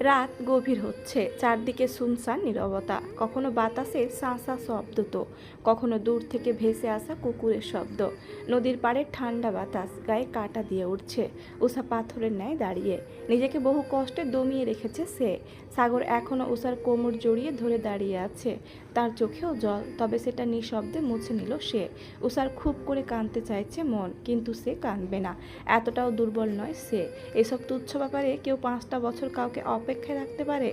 রাত গভীর হচ্ছে, চারদিকে শুনশান নীরবতা। কখনো বাতাসে সাঁসা শব্দ তো, কখনো দূর থেকে ভেসে আসা কুকুরের শব্দ। নদীর পাড়ে ঠান্ডা বাতাস, গায়ে কাটা দিয়ে উঠছে উষা পাথরের ন্যায় দাঁড়িয়ে। নিজেকে বহু কষ্টে দমিয়ে রেখেছে সে। সাগর এখনও উষার কোমর জড়িয়ে ধরে দাঁড়িয়ে আছে। তার চোখেও জল, তবে সেটা নিঃশব্দে মুছে নিল সে। উষার খুব করে কাঁদতে চাইছে মন, কিন্তু সে কাঁদবে না। এতটাও দুর্বল নয় সে। এসব তুচ্ছ ব্যাপারে কেউ পাঁচটা বছর কাউকে অপেক্ষায় রাখতে পারে?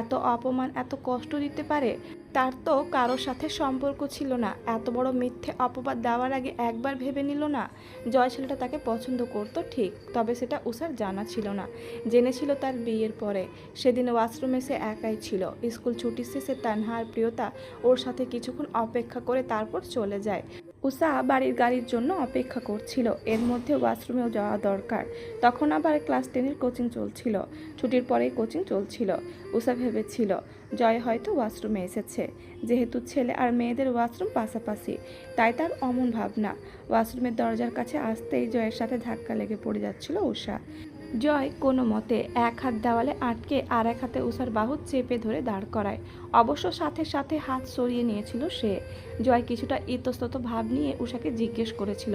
এত অপমান, এত কষ্ট দিতে পারে? তার তো কারোর সাথে সম্পর্ক ছিল না। এত বড় মিথ্যে অপবাদ দেওয়ার আগে একবার ভেবে নিল না। জয় ছেলেটা তাকে পছন্দ করতো ঠিক, তবে সেটা উষার জানা ছিল না। জেনেছিল তার বিয়ের পরে। সেদিন ওয়াশরুমে সে একাই ছিল। স্কুল ছুটি শেষে তানহার প্রিয়তা ওর সাথে কিছুক্ষণ অপেক্ষা করে তারপর চলে যায়। উষা বাড়ির গাড়ির জন্য অপেক্ষা করছিল। এর মধ্যে ওয়াশরুমেও যাওয়া দরকার। তখন আবার ক্লাস টেনের কোচিং চলছিল। ছুটির পরেই কোচিং চলছিল। উষা ভেবেছিল, জয় হয়তো ওয়াশরুমে এসেছে। যেহেতু ছেলে আর মেয়েদের ওয়াশরুম পাশাপাশি, তাই তার অমন ভাবনা। ওয়াশরুমের দরজার কাছে আসতেই জয়ের সাথে ধাক্কা লেগে পড়ে যাচ্ছিল উষা। জয় কোনো মতে এক হাত দেওয়ালে আটকে আর এক হাতে উষার বাহু চেপে ধরে দাঁড় করায়। অবশ্য সাথে সাথে হাত সরিয়ে নিয়েছিল সে। জয় কিছুটা ইতস্তত ভাব নিয়ে উষাকে জিজ্ঞেস করেছিল,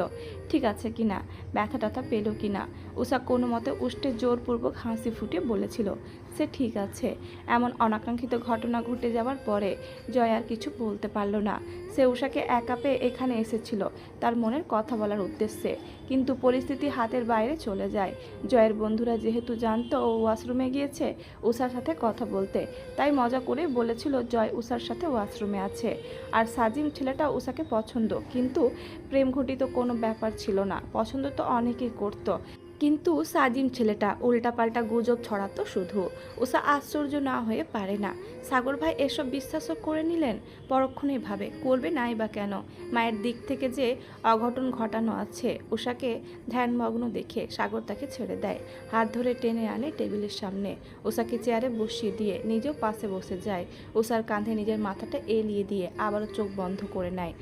ঠিক আছে কি না ব্যথা টাথা পেল কি না উষা কোনো মতে উষ্টে জোরপূর্বক হাসি ফুটিয়ে বলেছিল, সে ঠিক আছে। এমন অনাকাঙ্ক্ষিত ঘটনা ঘটে যাওয়ার পরে জয় আর কিছু বলতে পারল না। সে উষাকে একা পেয়ে এখানে এসেছিল তার মনের কথা বলার উদ্দেশ্যে। কিন্তু পরিস্থিতি হাতের বাইরে চলে যায়। জয়ের বন্ধুরা যেহেতু জানতো ও ওয়াশরুমে গিয়েছে উষার সাথে কথা বলতে, তাই মজা করে বলেছিল জয় উষার সাথে ওয়াশরুমে আছে। আর সাজিম ছেলেটা উষাকে পছন্দ। কিন্তু প্রেম ঘটিত কোনো ব্যাপার ছিল না। পছন্দ তো অনেকেই করতো। কিন্তু সাজিম ছেলেটা উল্টাপাল্টা গুজব ছড়াতো শুধু। উষা আশ্চর্য না হয়ে পারে না। সাগর ভাই এসব বিশ্বাসও করে নিলেন? পরক্ষণে ভাবে, করবে নাই বা কেন? মায়ের দিক থেকে যে অঘটন ঘটানো আছে উষাকে ধ্যানমগ্ন দেখে সাগর তাকে ছেড়ে দেয়। হাত ধরে টেনে আনে টেবিলের সামনে। উষাকে চেয়ারে বসিয়ে দিয়ে নিজেও পাশে বসে যায়। উষার কাঁধে নিজের মাথাটা এলিয়ে দিয়ে আবারও চোখ বন্ধ করে নেয়।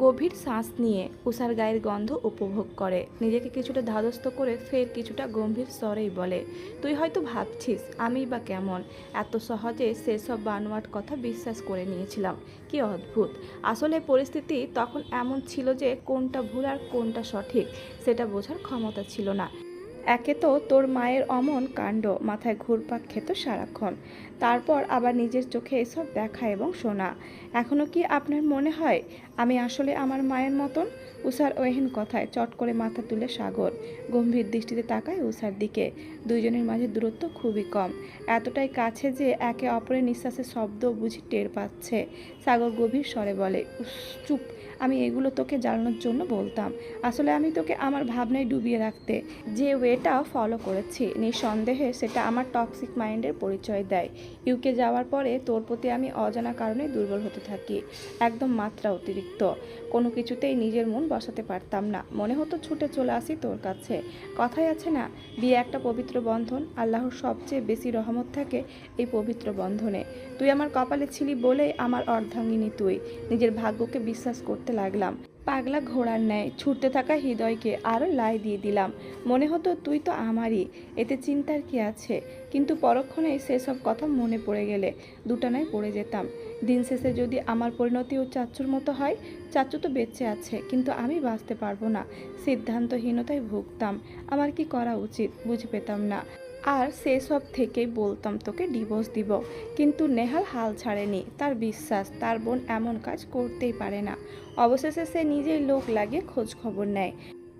গভীর শ্বাস নিয়ে উষার গায়ের গন্ধ উপভোগ করে। নিজেকে কিছুটা ধাদস্ত করে ফের কিছুটা গম্ভীর স্বরেই বলে, তুই হয়তো ভাবছিস আমি বা কেমন? এত সহজে সেসব বানোয়াট কথা বিশ্বাস করে নিয়েছিলাম। কি অদ্ভুত! আসলে পরিস্থিতি তখন এমন ছিল যে কোনটা ভুল আর কোনটা সঠিক, সেটা বোঝার ক্ষমতা ছিল না। একে তো তোর মায়ের অমন কাণ্ড, মাথায় ঘুরপাক খেত সারাক্ষণ। তারপর আবার নিজের চোখে এসব দেখা এবং শোনা। এখনও কি আপনার মনে হয় আমি আসলে আমার মায়ের মতন? উষার ওহেন কথায় চট করে মাথা তুলে সাগর। গম্ভীর দৃষ্টিতে তাকায় উষার দিকে। দুইজনের মাঝে দূরত্ব খুবই কম। এতটাই কাছে যে একে অপরের নিঃশ্বাসের শব্দ বুঝি টের পাচ্ছে। সাগর গভীর স্বরে বলে "উস, চুপ। আমি এগুলো তোকে জানানোর জন্য বলতাম। আসলে আমি তোকে আমার ভাবনায় ডুবিয়ে রাখতে যে ওয়েটা ফলো করেছি নিঃসন্দেহে সেটা আমার টক্সিক মাইন্ডের পরিচয় দেয়। ইউকে যাওয়ার পরে তোর প্রতি আমি অজানা কারণে দুর্বল হতে থাকি। একদম মাত্রা অতিরিক্ত। কোনো কিছুতেই নিজের মন বসাতে পারতাম না। মনে হতো ছুটে চলে আসি তোর কাছে। কথাই আছে না, বিয়ে একটা পবিত্র বন্ধন, আল্লাহর সবচেয়ে বেশি রহমত থাকে এই পবিত্র বন্ধনে। তুই আমার কপালে ছিলি বলেই আমার অর্ধাঙ্গিনী তুই। নিজের ভাগ্যকে বিশ্বাস করতে লাগলাম। পাগলা ঘোড়ার ন্যায়, ছুটতে থাকা হৃদয়কে আরও লাই দিয়ে দিলাম। মনে হতো তুই তো আমারই, এতে চিন্তার কি আছে? কিন্তু পরক্ষণে সেসব কথা মনে পড়ে গেলে দুটানায় পড়ে যেতাম। দিন শেষে যদি আমার পরিণতি ও চাচ্চুর মতো হয় চাচ্চু তো বেঁচে আছে, কিন্তু আমি বাঁচতে পারব না। সিদ্ধান্তহীনতায় ভুগতাম, আমার কি করা উচিত বুঝে পেতাম না। আর সেসব থেকেই বলতাম, তোকে ডিভোর্স দিব। কিন্তু নেহাল হাল ছাড়েনি। তার বিশ্বাস, তার বোন এমন কাজ করতেই পারে না। অবশেষে সে নিজেই লোক লাগিয়ে খোঁজ খবর নেয়।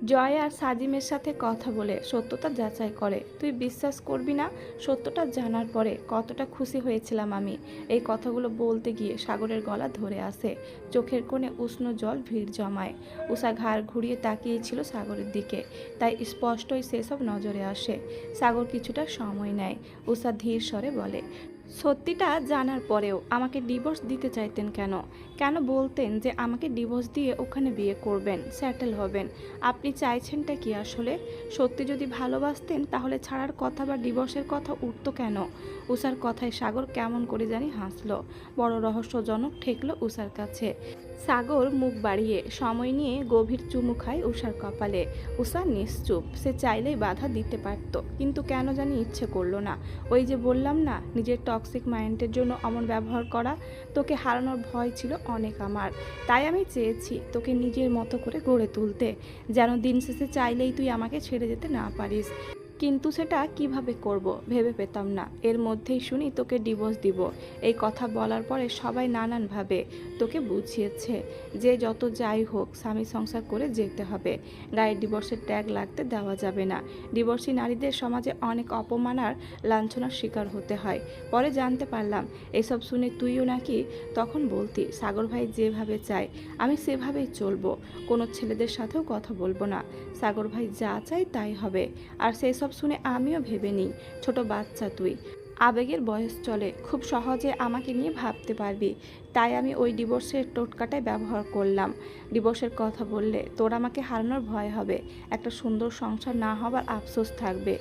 জয় আর সাজিমের সাথে কথা বলে সত্যতা যাচাই করে। তুই বিশ্বাস করবি না? সত্যটা জানার পরে কতটা খুশি হয়েছিলাম আমি। এই কথাগুলো বলতে গিয়ে সাগরের গলা ধরে আসে। চোখের কোণে উষ্ণ জল ভিড় জমায়। উষা ঘাড় ঘুরিয়ে তাকিয়েছিল সাগরের দিকে। তাই স্পষ্টই সেসব নজরে আসে। সাগর কিছুটা সময় নেয়। উষা ধীর স্বরে বলে সত্যিটা জানার পরেও আমাকে ডিভোর্স দিতে চাইতেন কেন? কেন বলতেন যে আমাকে ডিভোর্স দিয়ে ওখানে বিয়ে করবেন স্যাটেল হবেন? আপনি চাইছেনটা কি আসলে? সত্যি যদি ভালোবাসতেন তাহলে ছাড়ার কথা বা ডিভোর্সের কথা উঠত কেন? উষার কথায় সাগর কেমন করে জানি হাসলো। বড় রহস্যজনক ঠেকলো উষার কাছে। সাগর মুখ বাড়িয়ে সময় নিয়ে গভীর চুমু খায় উষার কপালে। উষা নিশ্চুপ, সে চাইলেই বাধা দিতে পারত, কিন্তু কেন জানি ইচ্ছে করল না। ওই যে বললাম না, নিজের টক্সিক মাইন্ডের জন্য অমন ব্যবহার করা, তোকে হারানোর ভয় ছিল অনেক আমার। তাই আমি চেয়েছি তোকে নিজের মতো করে গড়ে তুলতে, যেন দিন শেষে চাইলেই তুই আমাকে ছেড়ে যেতে না পারিস। কিন্তু সেটা কীভাবে করব ভেবে পেতাম না। এর মধ্যেই শুনি তোকে ডিভোর্স দিব। এই কথা বলার পরে সবাই নানানভাবে তোকে বুঝিয়েছে যে যত যাই হোক স্বামী সংসার করে যেতে হবে। গায়ে ডিভোর্সের ট্যাগ লাগতে দেওয়া যাবে না। ডিভোর্সি নারীদের সমাজে অনেক অপমান আর লাঞ্ছনার শিকার হতে হয়। পরে জানতে পারলাম, এসব শুনে তুইও নাকি তখন বলতি, সাগর ভাই যেভাবে চায়, আমি সেভাবেই চলবো। কোনো ছেলেদের সাথেও কথা বলব না। সাগর ভাই যা চাই তাই হবে। আর সেই সব শুনে আমিও ভেবে নিই, ছোট বাচ্চা তুই। আবেগের বয়স চলে, খুব সহজে আমাকে নিয়ে ভাবতে পারবি। তাই আমি ওই ডিভোর্সের টোটকাটাই ব্যবহার করলাম। ডিভোর্সের কথা বললে তোর আমাকে হারানোর ভয় হবে। একটা সুন্দর সংসার না হবার আফসোস থাকবে।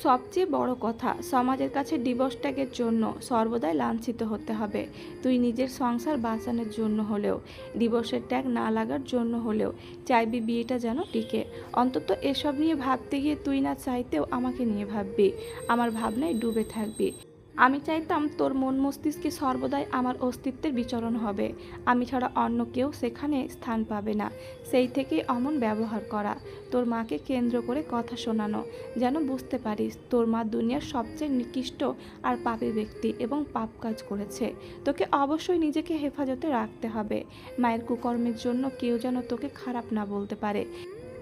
সবচেয়ে বড় কথা, সমাজের কাছে ডিভোর্স ট্যাগের জন্য সর্বদাই লাঞ্ছিত হতে হবে। তুই নিজের সংসার বাঁচানোর জন্য হলেও ডিভোর্সের ট্যাগ না লাগার জন্য হলেও চাইবি বিয়েটা যেন টিকে। অন্তত এসব নিয়ে ভাবতে গিয়ে তুই না চাইতেও আমাকে নিয়ে ভাববি। আমার ভাবনায় ডুবে থাকবি। আমি চাইতাম তোর মন মস্তিষ্কে সর্বদাই আমার অস্তিত্বের বিচরণ হবে। আমি ছাড়া অন্য কেউ সেখানে স্থান পাবে না। সেই থেকেই অমন ব্যবহার করা। তোর মাকে কেন্দ্র করে কথা শোনানো। যেন বুঝতে পারিস, তোর মা দুনিয়ার সবচেয়ে নিকৃষ্ট আর পাপী ব্যক্তি এবং পাপ কাজ করেছে। তোকে অবশ্যই নিজেকে হেফাজতে রাখতে হবে। মায়ের কুকর্মের জন্য কেউ যেন তোকে খারাপ না বলতে পারে।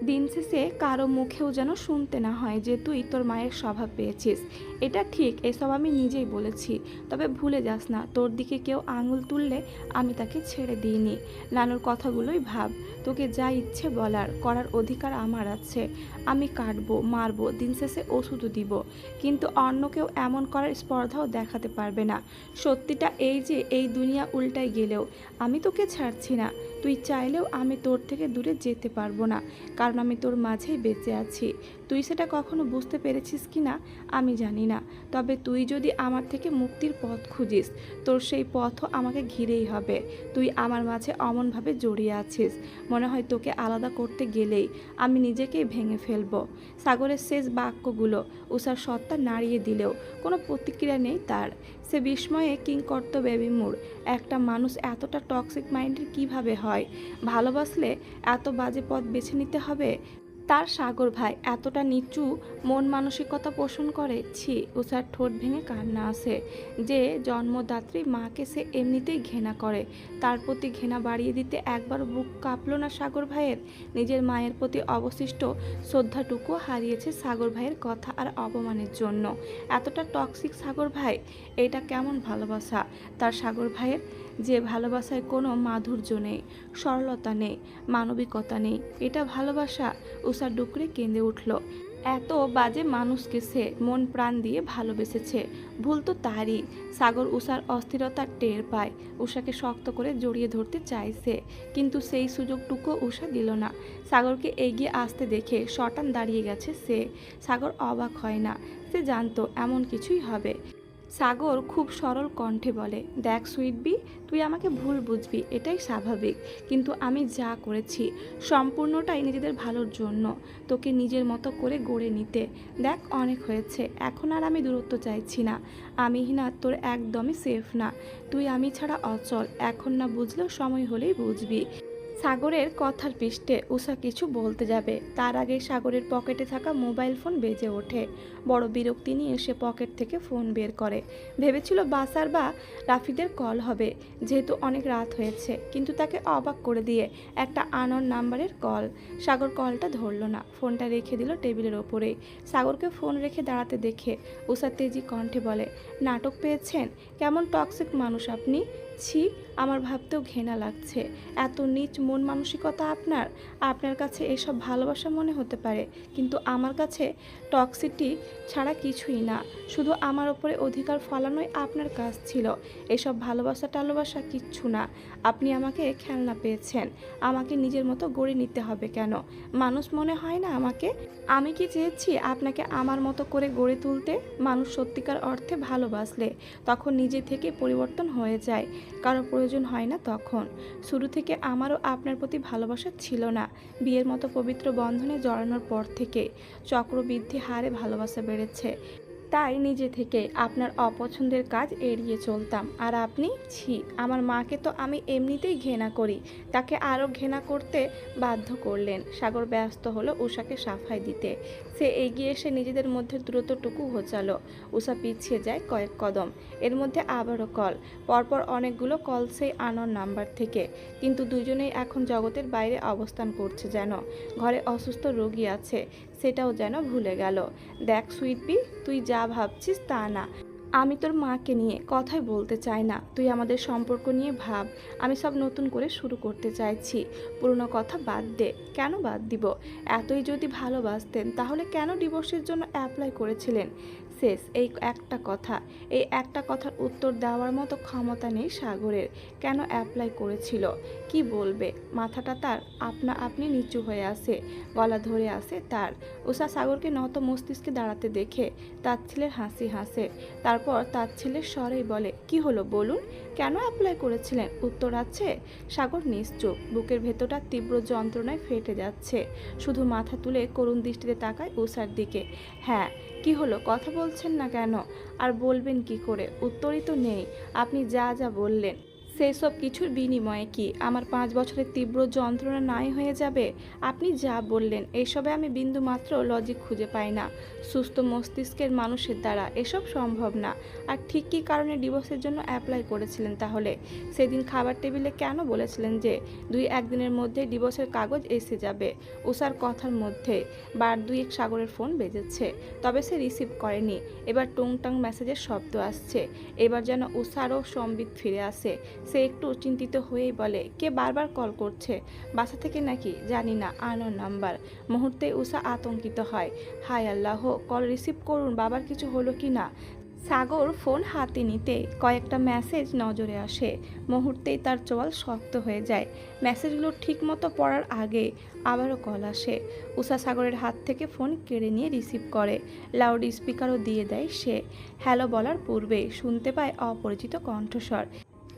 দিন শেষে কারও মুখেও যেন শুনতে না হয় যে তুই তোর মায়ের স্বভাব পেয়েছিস। এটা ঠিক, এসব আমি নিজেই বলেছি। তবে ভুলে যাস না, তোর দিকে কেউ আঙুল তুললে আমি তাকে ছেড়ে দিইনি। নানুর কথাগুলোই ভাব। তোকে যা ইচ্ছে বলার, করার অধিকার আমার আছে। আমি কাটবো, মারবো, দিন শেষে ওষুধও দিব। কিন্তু অন্য কেউ এমন করার স্পর্ধাও দেখাতে পারবে না। সত্যিটা এই যে, এই দুনিয়া উল্টাই গেলেও আমি তোকে ছাড়ছি না। তুই চাইলেও আমি তোর থেকে দূরে যেতে পারব না, কারণ আমি তোর মাঝেই বেঁচে আছি। তুই সেটা কখনো বুঝতে পেরেছিস কি না, আমি জানি না। তবে তুই যদি আমার থেকে মুক্তির পথ খুঁজিস, তোর সেই পথও আমাকে ঘিরেই হবে। তুই আমার মাঝে অমনভাবে জড়িয়ে আছিস। মনে হয় তোকে আলাদা করতে গেলেই আমি নিজেকেই ভেঙে ফেলব। সাগরের শেষ বাক্যগুলো উষার সত্তা নাড়িয়ে দিলেও কোনো প্রতিক্রিয়া নেই তার। সে বিস্ময়ে কিংকর্তব্যে বিমূঢ় একটা মানুষ এতটা টক্সিক মাইন্ডের কীভাবে হয়? ভালোবাসলে এত বাজে পথ বেছে নিতে হবে? তার সাগর ভাই এতটা নিচু, মন মানসিকতা পোষণ করে, ছি উষার ঠোঁট ভেঙে কান্না আসে যে জন্মদাত্রী মাকে সে এমনিতেই ঘৃণা করে। তার প্রতি ঘৃণা বাড়িয়ে দিতে একবার বুক কাঁপল না সাগর ভাইয়ের? নিজের মায়ের প্রতি অবশিষ্ট শ্রদ্ধাটুকু হারিয়েছে সাগর ভাইয়ের কথা আর অপমানের জন্য। এতটা টক্সিক সাগর ভাই, এটা কেমন ভালোবাসা? তার সাগর ভাইয়ের যে ভালোবাসায় কোনো মাধুর্য নেই, সরলতা নেই, মানবিকতা নেই, এটা ভালোবাসা উষা ডুকরে কেঁদে উঠল। এত বাজে মানুষকে সে মন প্রাণ দিয়ে ভালোবেসেছে। ভুল তো তারই। সাগর উষার অস্থিরতার টের পায়। উষাকে শক্ত করে জড়িয়ে ধরতে চাইছে কিন্তু সেই সুযোগটুকু উষা দিল না। সাগরকে এগিয়ে আসতে দেখে শটান দাঁড়িয়ে গেছে সে। সাগর অবাক হয় না। সে জানতো এমন কিছুই হবে। সাগর খুব সরল কণ্ঠে বলে, দেখ সুইটবি, তুই আমাকে ভুল বুঝবি, এটাই স্বাভাবিক। কিন্তু আমি যা করেছি, সম্পূর্ণটাই নিজেদের ভালোর জন্য, তোকে নিজের মতো করে গড়ে নিতে। দেখ অনেক হয়েছে, এখন আর আমি দূরত্ব চাইছি না। আমি না তোর একদমই সেফ না। তুই আমি ছাড়া অচল, এখন না বুঝলেও সময় হলেই বুঝবি। সাগরের কথার পৃষ্ঠে উষা কিছু বলতে যাবে। তার আগে সাগরের পকেটে থাকা মোবাইল ফোন বেজে ওঠে। বড় বিরক্তি নিয়ে সে পকেট থেকে ফোন বের করে। ভেবেছিল বাসার বা রাফিদের কল হবে, যেহেতু অনেক রাত হয়েছে, কিন্তু তাকে অবাক করে দিয়ে একটা আনন নাম্বারের কল। সাগর কলটা ধরলো না, ফোনটা রেখে দিল টেবিলের ওপরে। সাগরকে ফোন রেখে দাঁড়াতে দেখে উষা তেজি কণ্ঠে বলে, নাটক পেয়েছেন? কেমন টক্সিক মানুষ আপনি? ছি আমার ভাবতেও ঘেনা লাগছে। এত নিচ মন মানসিকতা আপনার? আপনার কাছে এসব ভালোবাসা মনে হতে পারে, কিন্তু আমার কাছে টক্সিটি ছাড়া কিছুই না। শুধু আমার ওপরে অধিকার ফলানোই আপনার কাজ ছিল। এসব ভালোবাসা টালোবাসা কিচ্ছু না। আপনি আমাকে খেলনা পেয়েছেন। আমাকে নিজের মতো গড়ে নিতে হবে কেন? মানুষ মনে হয় না আমাকে? আমি কি চেয়েছি আপনাকে আমার মতো করে গড়ে তুলতে? মানুষ সত্যিকার অর্থে ভালোবাসলে, তখন নিজে থেকে পরিবর্তন হয়ে যায়। কারও প্রয়োজন প্রয়োজন হয় না তখন। শুরু থেকে আমারও আপনার প্রতি ভালোবাসা ছিল না। বিয়ের মতো পবিত্র বন্ধনে জড়ানোর পর থেকে চক্রবৃদ্ধি হারে ভালোবাসা বেড়েছে। তাই নিজে থেকে আপনার অপছন্দের কাজ এড়িয়ে চলতাম। আর আপনি? ছি, আমার মাকে তো আমি এমনিতেই ঘৃণা করি। তাকে আরও ঘৃণা করতে বাধ্য করলেন। সাগর ব্যস্ত হলো উষাকে সাফাই দিতে। সে এগিয়ে এসে নিজেদের মধ্যে দূরত্বটুকু হোচালো উষা পিছিয়ে যায় কয়েক কদম। এর মধ্যে আবারও কল। পরপর অনেকগুলো কল সেই আনর নাম্বার থেকে। কিন্তু দুজনেই এখন জগতের বাইরে অবস্থান করছে যেন। ঘরে অসুস্থ রোগী আছে, সেটাও যেন ভুলে গেল। দেখ সুইটবি তুই যা ভাবছিস তা না। আমি তোর মাকে নিয়ে কথাই বলতে চাই না। তুই আমাদের সম্পর্ক নিয়ে ভাব। আমি সব নতুন করে শুরু করতে চাইছি। পুরনো কথা বাদ দে। কেন বাদ দিব? এতই যদি ভালোবাসতেন, তাহলে কেন ডিভোর্সের জন্য অ্যাপ্লাই করেছিলেন? শেষ। এই একটা কথা। এই একটা কথার উত্তর দেওয়ার মতো ক্ষমতা নেই সাগরের। কেন অ্যাপ্লাই করেছিল? কি বলবে? মাথাটা তার। আপনা আপনি নিচু হয়ে আসে গলা ধরে আসে তার। উষা সাগরকে নত মস্তিষ্কে দাঁড়াতে দেখে তার ছেলের হাসি হাসে। তারপর তার ছেলের স্বরেই বলে, কি হলো বলুন? কেন অ্যাপ্লাই করেছিলেন? উত্তর আছে? সাগর নিশ্চুপ। বুকের ভেতরটা তীব্র যন্ত্রণায় ফেটে যাচ্ছে। শুধু মাথা তুলে করুণ দৃষ্টিতে তাকায় উষার দিকে। হ্যাঁ কি হলো? কথা বলছেন না কেন? আর বলবেন কি করে? উত্তরই তো নেই। আপনি যা যা বললেন। সেই সব কিছুর বিনিময়ে কি আমার পাঁচ বছরের তীব্র যন্ত্রণা নাই হয়ে যাবে? আপনি যা বললেন, এসবে আমি বিন্দু মাত্র লজিক খুঁজে পাই না। সুস্থ মস্তিষ্কের মানুষের দ্বারা এসব সম্ভব না। আর ঠিক কী কারণে ডিভোর্সের জন্য অ্যাপ্লাই করেছিলেন তাহলে? সেদিন খাবার টেবিলে কেন বলেছিলেন যে, দুই একদিনের মধ্যে ডিভোর্সের কাগজ এসে যাবে? উষার কথার মধ্যে বার দুই এক সাগরের ফোন বেজেছে। তবে সে রিসিভ করেনি। এবার টুংটাং মেসেজের শব্দ আসছে। এবার যেন উষারও সম্বিত ফিরে আসে। সে একটু চিন্তিত হয়েই বলে, কে বারবার কল করছে? বাসা থেকে নাকি? জানি না, আনোর নাম্বার। মুহূর্তে উষা আতঙ্কিত হয়। হায় আল্লাহ, কল রিসিভ করুন, বাবার কিছু হলো কি না? সাগর ফোন হাতে নিতে কয়েকটা মেসেজ নজরে আসে। মুহূর্তেই তার চোয়াল শক্ত হয়ে যায়। মেসেজগুলো ঠিকমতো পড়ার আগে আবারও কল আসে। উষা সাগরের হাত থেকে ফোন কেড়ে নিয়ে রিসিভ করে। লাউড স্পিকারও দিয়ে দেয় সে। হ্যালো বলার পূর্বে শুনতে পায় অপরিচিত কণ্ঠস্বর।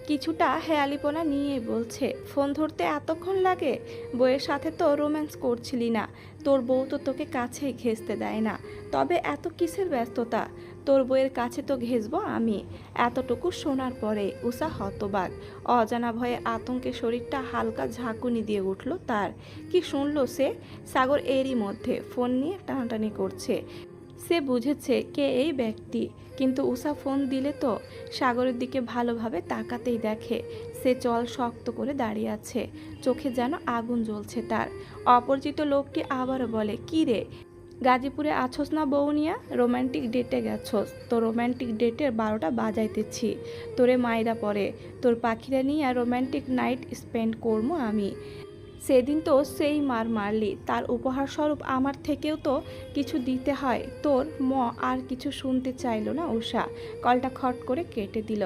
কিছুটা হেয়ালিপনা নিয়ে বলছে, ফোন ধরতে এতক্ষণ লাগে? বইয়ের সাথে তো রোম্যান্স করছিলি না। তোর বউ তো তোকে কাছেই ঘেঁচতে দেয় না। তবে এত কিসের ব্যস্ততা? তোর বইয়ের কাছে তো ঘেসবো আমি। এতটুকু শোনার পরে উষা হতবাক। অজানা ভয়ে আতঙ্কে শরীরটা হালকা ঝাঁকুনি দিয়ে উঠল তার। কি শুনলো সে? সাগর এরই মধ্যে ফোন নিয়ে টানাটানি করছে। সে বুঝেছে কে এই ব্যক্তি। কিন্তু উষা ফোন দিলে তো সাগরের দিকে ভালোভাবে তাকাতেই দেখে, সে চল শক্ত করে দাঁড়িয়ে আছে, চোখে যেন আগুন জ্বলছে তার। অপরিচিত লোকটি আবারও বলে, কি রে? গাজীপুরে আছোস না বৌনিয়া রোম্যান্টিক ডেটে গেছোস। তো রোম্যান্টিক ডেটের বারোটা বাজাইতেছি। তোরে মায়েরা পরে তোর পাখিরা নিয়ে রোম্যান্টিক নাইট স্পেন্ড করব আমি। সেদিন তো সেই মার মারলি। তার উপহার স্বরূপ আমার থেকেও তো কিছু দিতে হয়। তোর ম আর কিছু শুনতে চাইলো না উষা কলটা খট করে কেটে দিল।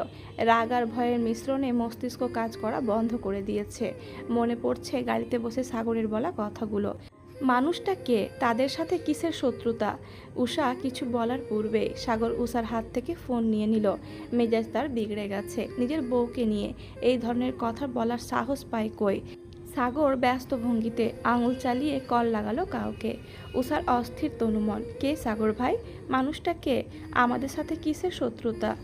রাগ আর ভয়ের মিশ্রণে মস্তিষ্ক কাজ করা বন্ধ করে দিয়েছে। মনে পড়ছে গাড়িতে বসে সাগরের বলা কথাগুলো। মানুষটা কে? তাদের সাথে কিসের শত্রুতা? উষা কিছু বলার পূর্বে সাগর উষার হাত থেকে ফোন নিয়ে নিল। মেজাজ তার বিগড়ে গেছে নিজের বউকে নিয়ে। এই ধরনের কথা বলার সাহস পায় কই? সাগর ব্যস্ত ভঙ্গিতে আঙুল চালিয়ে কল লাগালো কাউকে। উষার অস্থির তনুমন, কে সাগর ভাই? মানুষটা কে? আমাদের সাথে কিসের শত্রুতা?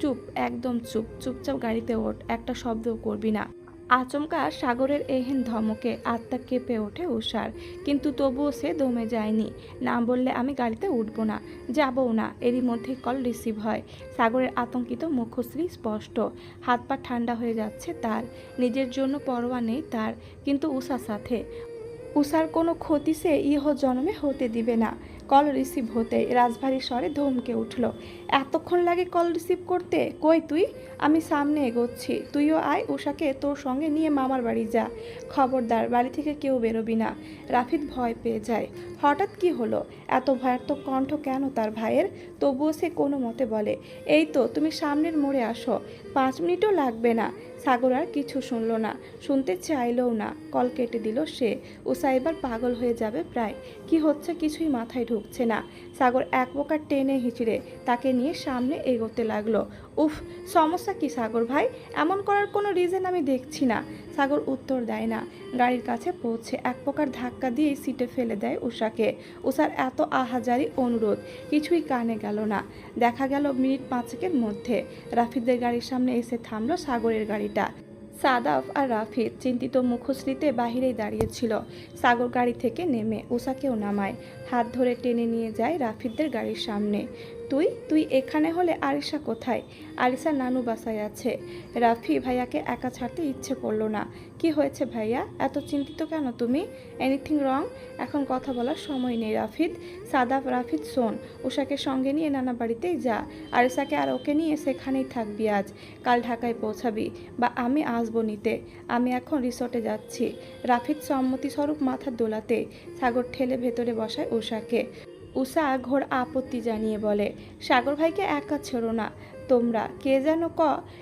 চুপ, একদম চুপ, চুপচাপ গাড়িতে ওঠ, একটা শব্দও করবি না। আচমকা সাগরের এহেন ধমকে আত্মা কেঁপে ওঠে উষার কিন্তু তবুও সে দমে যায়নি। না বললে আমি গাড়িতে উঠবো না, যাবও না, এরই মধ্যে কল রিসিভ হয়। সাগরের আতঙ্কিত মুখশ্রী স্পষ্ট। হাত পা ঠান্ডা হয়ে যাচ্ছে তার, নিজের জন্য পরোয়া নেই তার, কিন্তু উষার সাথে। উষার কোনো ক্ষতি সে ইহ জন্মে হতে দিবে না। কল রিসিভ হতে রাজভারী স্বরে ধমকে উঠল, এতক্ষণ লাগে কল রিসিভ করতে? কই তুই? আমি সামনে এগোচ্ছি। তুইও আয় উষাকে তোর সঙ্গে নিয়ে মামার বাড়ি যা। খবরদার, বাড়ি থেকে কেউ বেরোবি না রাফিদ ভয় পেয়ে যায়। হঠাৎ কি হলো? এত ভয়ার্থক কণ্ঠ কেন তার ভাইয়ের? তবুও সে কোনো মতে বলে, এই তো, তুমি সামনের মোড়ে আসো। পাঁচ মিনিটও লাগবে না। সাগর আর কিছু শুনল না। শুনতে চাইলেও না। কল কেটে দিল সে। ও সাইবার পাগল হয়ে যাবে প্রায়। কি হচ্ছে কিছুই মাথায় ঢুকছে না। সাগর এক প্রকার টেনে হিঁচড়ে তাকে নিয়ে সামনে এগোতে লাগল। উফ, সমস্যা কি সাগর ভাই? এমন করার কোনো রিজন আমি দেখছি না। সাগর উত্তর দেয় না। গাড়ির কাছে পৌঁছে এক প্রকার ধাক্কা দিয়ে সিটে ফেলে দেয় উষাকে উষার এত আহাজারি অনুরোধ, কিছুই কানে গেল না। দেখা গেল মিনিট পাঁচেকের মধ্যে। রাফিদের গাড়ির সামনে এসে থামলো সাগরের গাড়িটা। সাদাফ আর রাফিদ চিন্তিত মুখশ্রীতে বাহিরেই দাঁড়িয়েছিল। সাগর গাড়ি থেকে নেমে উষাকেও নামায়। হাত ধরে টেনে নিয়ে যায় রাফিদদের গাড়ির সামনে। তুই তুই এখানে হলে আরিশা কোথায়? আরিশা নানু বাসায় আছে। রাফি ভাইয়াকে একা ছাড়তে ইচ্ছে করল না। কি হয়েছে ভাইয়া? এত চিন্তিত কেন তুমি? এনিথিং রং এখন কথা বলার সময় নেই রাফিদ সাদাফ রাফিদ শোন উষাকে সঙ্গে নিয়ে নানা বাড়িতেই যা। আরিসাকে আর ওকে নিয়ে সেখানেই থাকবি আজ। কাল ঢাকায় পৌঁছাবি বা আমি আসব নিতে। আমি এখন রিসর্টে যাচ্ছি। রাফিদ সম্মতি স্বরূপ মাথা দোলাতে সাগর ঠেলে ভেতরে বসায় উষাকে উষা ঘোর আপত্তি জানিয়ে বলে, সাগর ভাইকে একা ছেড়ো না, তোমরা কে যেন ক,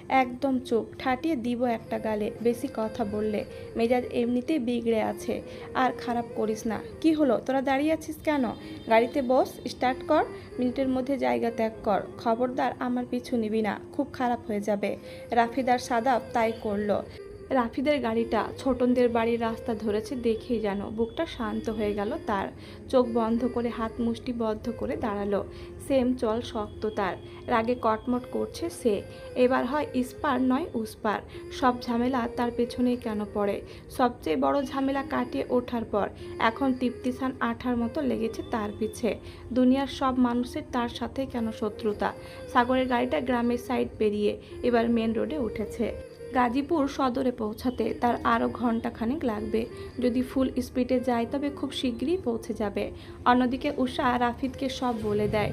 একদম চুপ, ঠাটিয়ে দিব একটা গালে। বেশি কথা বললে, মেজাজ এমনিতেই বিগড়ে আছে, আর খারাপ করিস না। কি হলো? তোরা দাঁড়িয়ে আছিস কেন? গাড়িতে বস, স্টার্ট কর, মিনিটের মধ্যে জায়গা ত্যাগ কর, খবরদার আমার পিছু নিবি না, খুব খারাপ হয়ে যাবে। রাফিদার সাদাব তাই করল। রাফিদের গাড়িটা ছোটনদের বাড়ির রাস্তা ধরেছে দেখেই যেন বুকটা শান্ত হয়ে গেল তার। চোখ বন্ধ করে হাত মুষ্টি বদ্ধ করে দাঁড়াল। সেম চল শক্ত তার। রাগে কটমট করছে সে। এবার হয় ইস্পার নয় উস্পার। সব ঝামেলা তার পেছনেই কেন পড়ে? সবচেয়ে বড় ঝামেলা কাটিয়ে ওঠার পর এখন তৃপ্তিসান আঠার মতো লেগেছে তার পিছে। দুনিয়ার সব মানুষের তার সাথে কেন শত্রুতা? সাগরের গাড়িটা গ্রামের সাইড পেরিয়ে এবার মেন রোডে উঠেছে। গাজীপুর সদরে পৌঁছাতে তার আরও ঘন্টাখানেক লাগবে। যদি ফুল স্পিডে যায় তবে খুব শীঘ্রই পৌঁছে যাবে। অন্যদিকে উষা রাফিদকে সব বলে দেয়।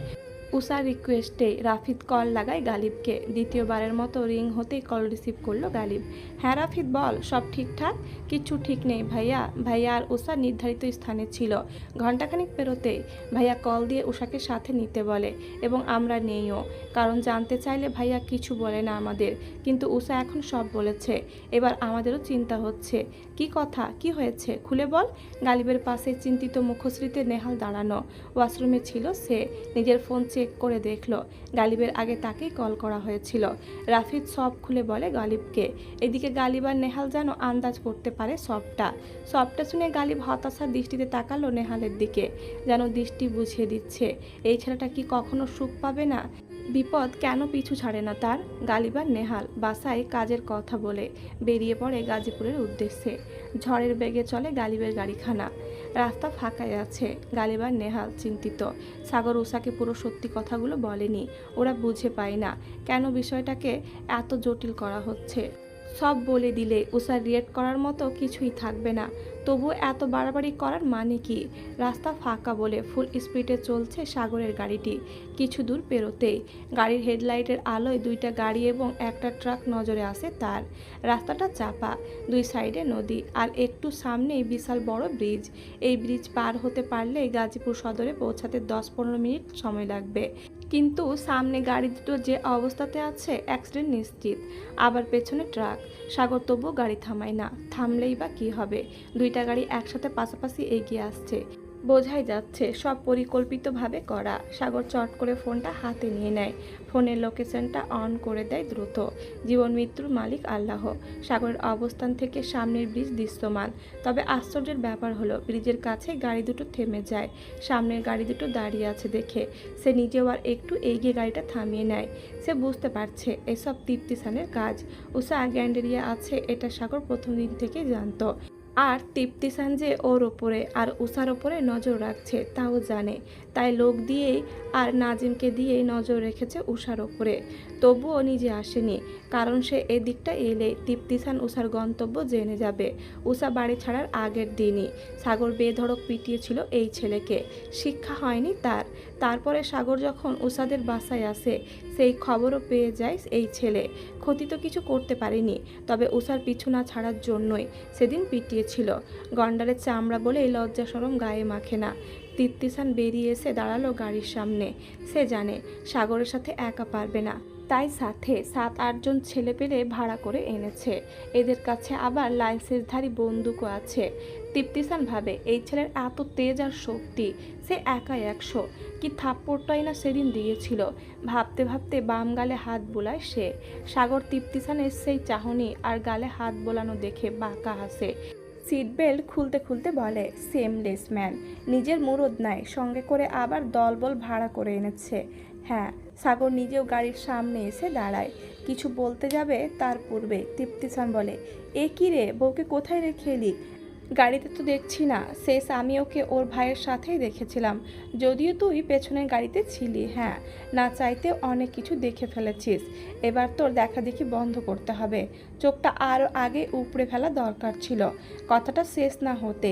উষার রিকোয়েস্টে রাফিদ কল লাগায় গালিবকে। দ্বিতীয়বারের মতো রিং হতেই কল রিসিভ করল গালিব। হ্যাঁ রাফিদ বল, সব ঠিকঠাক? কিচ্ছু ঠিক নেই ভাইয়া। ভাইয়া আর উষা নির্ধারিত স্থানে ছিল। ঘন্টাখানিক পেরোতে ভাইয়া কল দিয়ে উষাকে সাথে নিতে বলে এবং আমরা নেইও। কারণ জানতে চাইলে ভাইয়া কিছু বলে না আমাদের। কিন্তু উষা এখন সব বলেছে। এবার আমাদেরও চিন্তা হচ্ছে। কি কথা, কি হয়েছে, খুলে বল। গালিবের পাশে চিন্তিত মুখশ্রীতে নেহাল দাঁড়ানো। ওয়াশরুমে ছিল সে, নিজের ফোন চেক করে দেখল। গালিবের আগে তাকেই কল করা হয়েছিল। রাফিদ সব খুলে বলে গালিবকে। এদিকে গালিব আর নেহাল যেন আন্দাজ করতে পারে সবটা। সবটা শুনে গালিব হতাশার দৃষ্টিতে তাকালো নেহালের দিকে। যেন দৃষ্টি বুঝিয়ে দিচ্ছে, এই ছেলেটা কি কখনো সুখ পাবে না? বিপদ কেন পিছু ছাড়ে না তার? গালিবার নেহাল বাসায় কাজের কথা বলে বেরিয়ে পড়ে গাজীপুরের উদ্দেশ্যে। ঝড়ের বেগে চলে গালিবের গাড়িখানা। রাস্তা ফাঁকায় আছে, গালিবার নেহাল চিন্তিত। সাগর উষাকে পুরো সত্যি কথাগুলো বলেনি, ওরা বুঝে পায় না কেন বিষয়টাকে এত জটিল করা হচ্ছে। সব বলে দিলে উষা রিয়েক্ট করার মতো কিছুই থাকবে না। তবু এত বাড়াবাড়ি করার মানে কি? রাস্তা ফাঁকা বলে ফুল স্পিডে চলছে সাগরের গাড়িটি। কিছু দূর পেরোতেই গাড়ির হেডলাইটের আলোয় দুইটা গাড়ি এবং একটা ট্রাক নজরে আসে তার। রাস্তাটা চাপা, দুই সাইডে নদী আর একটু সামনেই বিশাল বড় ব্রিজ। এই ব্রিজ পার হতে পারলে গাজীপুর সদরে পৌঁছাতে দশ পনেরো মিনিট সময় লাগবে। কিন্তু সামনে গাড়ি দুটো যে অবস্থাতে আছে অ্যাক্সিডেন্ট নিশ্চিত। আবার পেছনে ট্রাক। সাগর তবুও গাড়ি থামায় না। থামলেই বা কি হবে? দুইটা গাড়ি একসাথে পাশাপাশি এগিয়ে আসছে। বোঝাই যাচ্ছে, সব পরিকল্পিতভাবে করা। সাগর চট করে ফোনটা হাতে নিয়ে নেয়। ফোনের লোকেশনটা অন করে দেয় দ্রুত। জীবন মৃত্যুর মালিক আল্লাহ। সাগরের অবস্থান থেকে সামনের ব্রিজ দৃশ্যমান। তবে আশ্চর্যের ব্যাপার হলো, ব্রিজের কাছে গাড়ি দুটো থেমে যায়। সামনের গাড়ি দুটো দাঁড়িয়ে আছে দেখে। সে নিজেও আর একটু এগিয়ে গাড়িটা থামিয়ে নেয়। সে বুঝতে পারছে, এসব তৃপ্তিসানের কাজ। উষা গ্যান্ডেরিয়া আছে, এটা সাগর প্রথম দিন থেকে জানতো। আর তৃপ্তি সাঞ্জে ওর ওপরে আর উষার ওপরে নজর রাখছে, তাও জানে। তাই লোক দিয়েই আর নাজিমকে দিয়েই নজর রেখেছে উষার ওপরে। তবুও নিজে আসেনি, কারণ সে এদিকটা এলে তৃপ্তিসান উষার গন্তব্য জেনে যাবে। উষা বাড়ি ছাড়ার আগের দিনই সাগর বেধড়ক পিটিয়েছিল এই ছেলেকে। শিক্ষা হয়নি তার। তারপরে সাগর যখন উষাদের বাসায় আসে, সেই খবরও পেয়ে যায় এই ছেলে। ক্ষতি তো কিছু করতে পারেনি, তবে উষার পিছু না ছাড়ার জন্যই সেদিন পিটিয়েছিল। গন্ডারের চামড়া বলেই লজ্জা সরম গায়ে মাখে না। তৃপ্তিসান বেরিয়ে এসে দাঁড়াল গাড়ির সামনে। সে জানে সাগরের সাথে একা পারবে না। তাই সাথে সাত আটজন ছেলে পেলে ভাড়া করে এনেছে। এদের কাছে আবার লাইসেন্সধারী বন্দুকও আছে। তৃপ্তিসান ভাবে, এই ছেলের এত তেজ আর শক্তি, সে একা একশো। কি থাপ্পড়টাই না সেদিন দিয়েছিল। ভাবতে ভাবতে বাম গালে হাত বোলায় সে। সাগর তৃপ্তিসানের সেই চাহনি আর গালে হাত বোলানো দেখে বাঁকা হাসে। সিট বেল্ট খুলতে খুলতে বলে, সেমলেস ম্যান, নিজের মুরদ নাই, সঙ্গে করে আবার দলবল ভাড়া করে এনেছে। হ্যাঁ সাগর নিজেও গাড়ির সামনে এসে দাঁড়ায়। কিছু বলতে যাবে তার পূর্বে তৃপ্তিসান বলে, এ কি রে, বউকে কোথায় রেখে এলি? গাড়িতে তো দেখছি না, শেষ আমি ওকে ওর ভাইয়ের সাথেই দেখেছিলাম। যদিও তুই পেছনের গাড়িতে ছিলি হ্যাঁ না চাইতে অনেক কিছু দেখে ফেলেছিস। এবার তোর দেখা দেখি বন্ধ করতে হবে। চোখটা আরও আগে উপড়ে ফেলা দরকার ছিল। কথাটা শেষ না হতে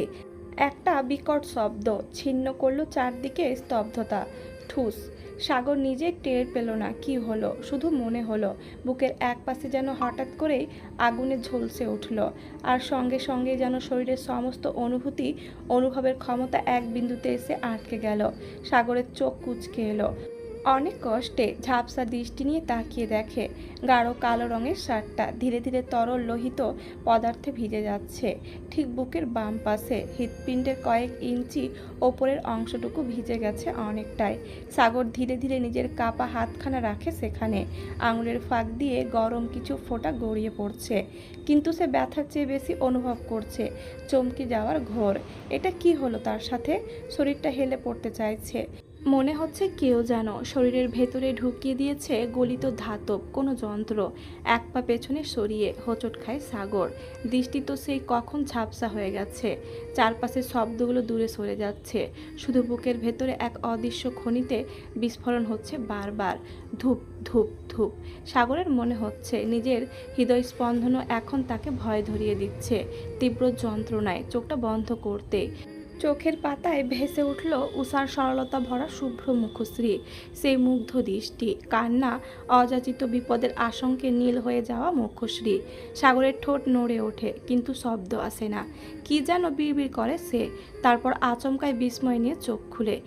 একটা বিকট শব্দ ছিন্ন করল চারদিকে স্তব্ধতা। ঠুস সাগর নিজে টের পেল না কি হলো, শুধু মনে হলো, বুকের এক পাশে যেন হঠাৎ করেই আগুনে ঝলসে উঠল, আর সঙ্গে সঙ্গে যেন শরীরের সমস্ত অনুভূতি, অনুভবের ক্ষমতা এক বিন্দুতে এসে আটকে গেল। সাগরের চোখ কুচকে এলো। অনেক কষ্টে ঝাপসা দৃষ্টি নিয়ে তাকিয়ে দেখে। গাঢ় কালো রঙের শার্টটা ধীরে ধীরে তরল লোহিত পদার্থে ভিজে যাচ্ছে। ঠিক বুকের বাম পাশে হৃৎপিণ্ডের কয়েক ইঞ্চি ওপরের অংশটুকু ভিজে গেছে অনেকটাই। সাগর ধীরে ধীরে নিজের কাপা হাতখানা রাখে সেখানে। আঙুলের ফাঁক দিয়ে গরম কিছু ফোঁটা গড়িয়ে পড়ছে। কিন্তু সে ব্যথার চেয়ে বেশি অনুভব করছে। চমকে যাওয়ার ঘোর। এটা কি হলো তার সাথে? শরীরটা হেলে পড়তে চাইছে। মনে হচ্ছে কেউ যেন শরীরের ভেতরে ঢুকিয়ে দিয়েছে গলিত ধাতব কোনো যন্ত্র। এক পা পেছনে সরিয়ে হোঁচট খায় সাগর। দৃষ্টি তো সেই কখন ঝাপসা হয়ে গেছে। চারপাশের শব্দগুলো দূরে সরে যাচ্ছে। শুধু বুকের ভেতরে এক অদৃশ্য খনিতে বিস্ফোরণ হচ্ছে বারবার। ধূপ ধূপ ধূপ। সাগরের মনে হচ্ছে নিজের হৃদয় স্পন্দনও এখন তাকে ভয় ধরিয়ে দিচ্ছে। তীব্র যন্ত্রণায় চোখটা বন্ধ করতে চোখের পাতায় ভেসে উঠল উষার সরলতা ভরা শুভ্র মুখশ্রী। সেই মুগ্ধ দৃষ্টি, কান্না, অযাচিত বিপদের আশঙ্কে নীল হয়ে যাওয়া মুখশ্রী। সাগরের ঠোঁট নড়ে ওঠে, কিন্তু শব্দ আসে না। কি যেন বিড়বিড় করে সে, তারপর আচমকায় বিস্ময় নিয়ে চোখ খুলে।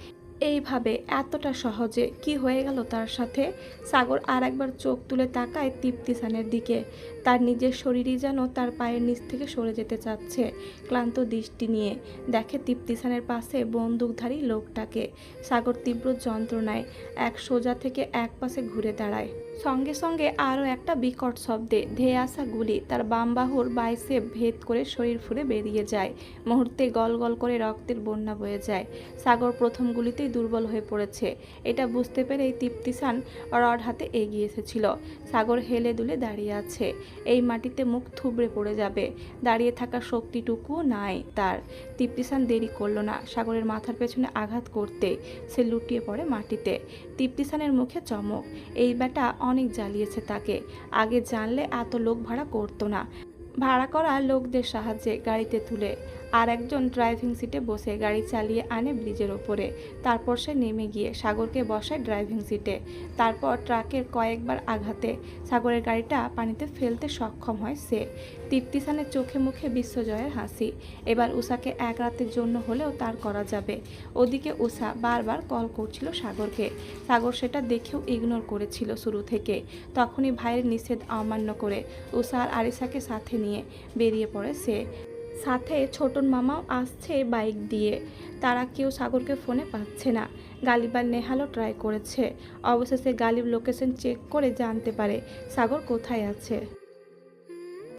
এইভাবে এতটা সহজে কি হয়ে গেল তার সাথে? সাগর আর একবার চোখ তুলে তাকায় তৃপ্তিসানের দিকে। তার নিজের শরীরই যেন তার পায়ের নিচ থেকে সরে যেতে চাচ্ছে। ক্লান্ত দৃষ্টি নিয়ে দেখে তৃপ্তিসানের পাশে বন্দুকধারী লোকটাকে। সাগর তীব্র যন্ত্রণায় এক সোজা থেকে এক পাশে ঘুরে দাঁড়ায়। সঙ্গে সঙ্গে আরও একটা বিকট শব্দে ধেয়ে আসা গুলি তার বাম বাহুর বাইসে ভেদ করে শরীর ফুরে বেরিয়ে যায়। মুহূর্তে গল গল করে রক্তের বন্যা বয়ে যায়। সাগর প্রথম গুলিতেই দুর্বল হয়ে পড়েছে। এটা বুঝতে পেরেই তৃপ্তিসান রড হাতে এগিয়ে এসেছিল। সাগর হেলে দুলে দাঁড়িয়ে আছে। এই মাটিতে মুখ থুবড়ে পড়ে যাবে। দাঁড়িয়ে থাকা শক্তিটুকুও নাই তার। তৃপ্তিসান দেরি করল না সাগরের মাথার পেছনে আঘাত করতে। সে লুটিয়ে পড়ে মাটিতে। তৃপ্তিসানের মুখে চমক। এই ব্যাটা অনেক জ্বালিয়েছে তাকে। আগে জানলে এত লোক ভাড়া করতো না। ভাড়া করা লোকদের সাহায্যে গাড়িতে তুলে। আর একজন ড্রাইভিং সিটে বসে গাড়ি চালিয়ে আনে ব্রিজের ওপরে। তারপর সে নেমে গিয়ে সাগরকে বসায় ড্রাইভিং সিটে। তারপর ট্রাকের কয়েকবার আঘাতে সাগরের গাড়িটা পানিতে ফেলতে সক্ষম হয় সে। তৃপ্তিসানের চোখে মুখে বিশ্বজয়ের হাসি। এবার উষাকে এক রাতের জন্য হলেও তার করা যাবে। ওদিকে উষা বারবার কল করছিল সাগরকে। সাগর সেটা দেখেও ইগনোর করেছিল শুরু থেকে। তখনই ভাইয়ের নিষেধ অমান্য করে উষা আর আরিসাকে সাথে নিয়ে বেরিয়ে পড়ে সে। সাথে ছোটন মামাও আসছে বাইক দিয়ে। তারা কেউ সাগরকে ফোনে পাচ্ছে না। গালিবার নেহালও ট্রাই করেছে। অবশেষে গালিব লোকেশন চেক করে জানতে পারে সাগর কোথায় আছে।